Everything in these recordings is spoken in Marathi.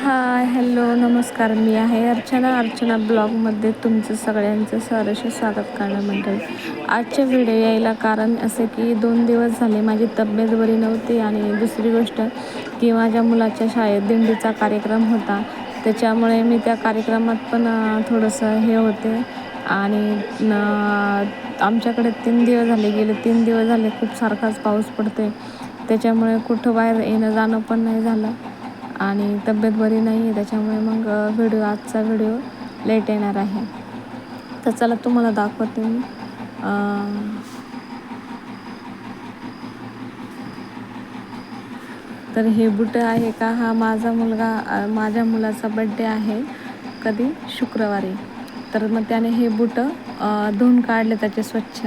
हाय हॅलो नमस्कार. मी आहे अर्चना. अर्चना ब्लॉगमध्ये तुमचं सगळ्यांचं सहर्ष स्वागत करणं मंडळी आजच्या व्हिडिओ यायला कारण असे की दोन दिवस झाले माझी तब्येत बरी नव्हती आणि दुसरी गोष्ट की माझ्या मुलाच्या शाळेत दिंडीचा कार्यक्रम होता. त्याच्यामुळे मी त्या कार्यक्रमात पण थोडंसं हे होते. आणि आमच्याकडे तीन दिवस झाले. गेले तीन दिवस झाले खूप सारखाच पाऊस पडते त्याच्यामुळे कुठं बाहेर येणं जाणं पण नाही झालं. आणि तब्येत बरी नाही आहे त्याच्यामुळे मग व्हिडिओ आजचा व्हिडिओ लेट येणार आहे. तर चला तुम्हाला दाखवते मी. तर हे बुटं आहे का? हा माझा मुलगा माझ्या मुलाचा बड्डे आहे कधी? शुक्रवारी. तर मग त्याने हे बुटं धुवून काढले त्याचे स्वच्छ.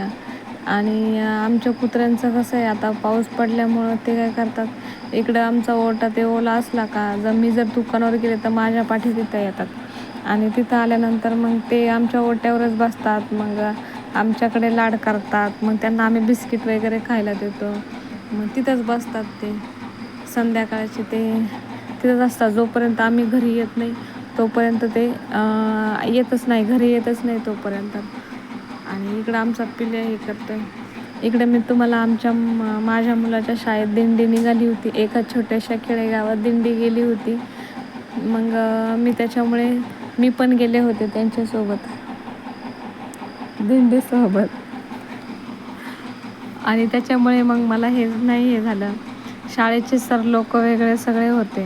आणि आमच्या कुत्र्यांचं कसं आहे आता पाऊस पडल्यामुळं ते काय करतात? इकडं आमचा ओटा ते ओला असला का जर मी जर दुकानावर गेले तर माझ्या पाठी तिथं येतात. आणि तिथं आल्यानंतर मग ते आमच्या ओट्यावरच बसतात. मग आमच्याकडे लाड करतात. मग त्यांना आम्ही बिस्किट वगैरे खायला देतो. मग तिथंच बसतात ते. संध्याकाळचे ते तिथंच असतात. जोपर्यंत आम्ही घरी येत नाही तोपर्यंत ते येतच नाही. घरी येतच नाही तोपर्यंत. आणि इकडं आमचा पिल्या हे करतो इकडे मी तुम्हाला आमच्या माझ्या मुलाच्या शाळेत दिंडी निघाली होती. एका छोट्याशा खेडेगावात दिंडी गेली होती. मग मी त्याच्यामुळे मी पण गेले होते त्यांच्यासोबत. दिंडीसोबत. आणि त्याच्यामुळे मग मला हे नाही हे झालं. शाळेचे सर लोक वेगळे सगळे होते.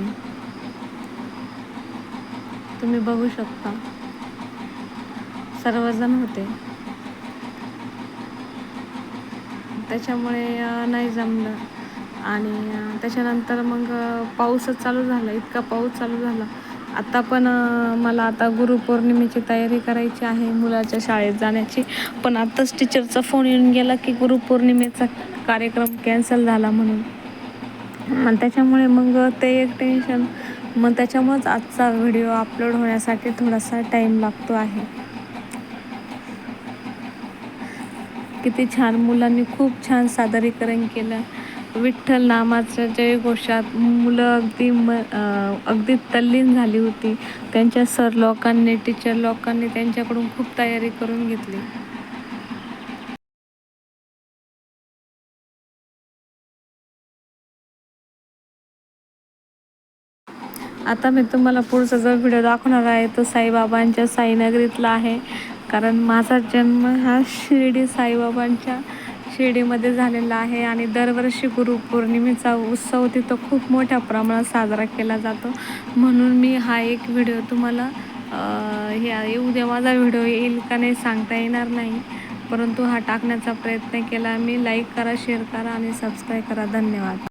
तुम्ही बघू शकता. सर्वजण होते. त्याच्यामुळे नाही जमलं. आणि त्याच्यानंतर मग पाऊसच चालू झाला. इतका पाऊस चालू झाला. आता पण मला आता गुरुपौर्णिमेची तयारी करायची आहे मुलाच्या शाळेत जाण्याची. पण आत्ताच टीचरचा फोन येऊन गेला की गुरुपौर्णिमेचा कार्यक्रम कॅन्सल झाला म्हणून. त्याच्यामुळे मग ते एक टेन्शन. मग त्याच्यामुळेच आजचा व्हिडिओ अपलोड होण्यासाठी थोडासा टाईम लागतो आहे. किती छान मुलांनी खूप छान सादरीकरण केलं. विठ्ठल नामाचं जयघोषात मुलं अगदी म अगदी तल्लीन झाली होती. त्यांच्या सर लोकांनी टीचर लोकांनी त्यांच्याकडून खूप तयारी करून घेतली. आता मी तुम्हाला पुढचा जो व्हिडिओ दाखवणार आहे तो साईबाबांच्या साईनगरीतला आहे. कारण माझा जन्म हा शिर्डी साईबाबांच्या शिर्डीमध्ये झालेला आहे आणि दरवर्षी गुरुपौर्णिमेचा उत्सव तिथं खूप मोठ्या प्रमाणात साजरा केला जातो. म्हणून मी हा एक व्हिडिओ तुम्हाला हे उद्या माझा व्हिडिओ येईल का नाही सांगता येणार नाही. परंतु हा टाकण्याचा प्रयत्न केला. मी लाईक करा शेअर करा आणि सबस्क्राईब करा. धन्यवाद.